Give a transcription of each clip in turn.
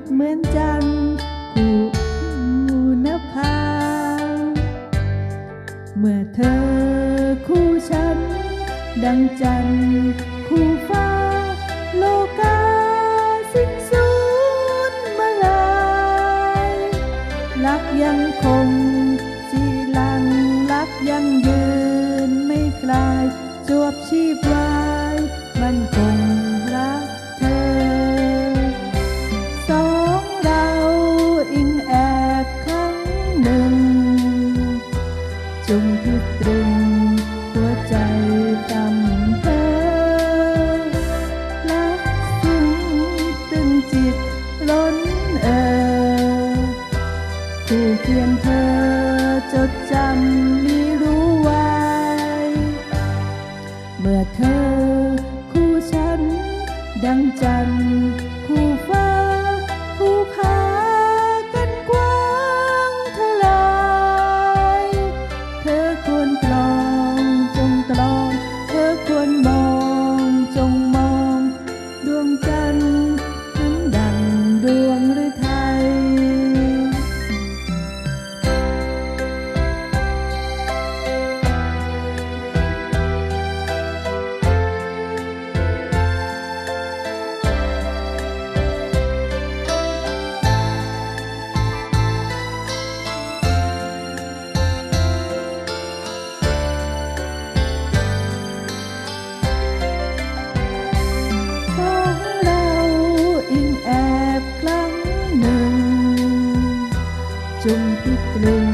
ดเหมือนจันทร์คู่นภาเมื่อเธอคู่ฉัน ดังจันทร์คู่ฟ้า โลกาสิ้นสูญมาลายรักยังคงจีลังรักยังยืนไม่คลาย จวบชีพลายมันคง นึง จงพิตรึง หัวใจตำเธอรักซึ้งตึงจิตล้นเออคู่เคียงเธอจดจำมีรู้ไว้ เมื่อเธอคู่ฉัน ดังจันทร์คู่ฟ้า จุงพิตรึง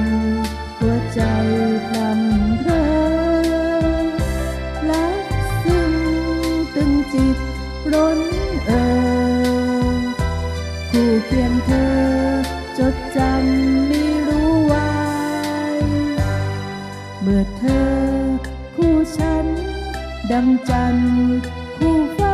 หัวใจพลำเพลอรักซึ้งตึงจิตร้นเออคู่เคียงเธอ จดจำมีรู้ไว้เมื่อเธอ คู่ฉัน ดังจันทร์คู่ฟ้า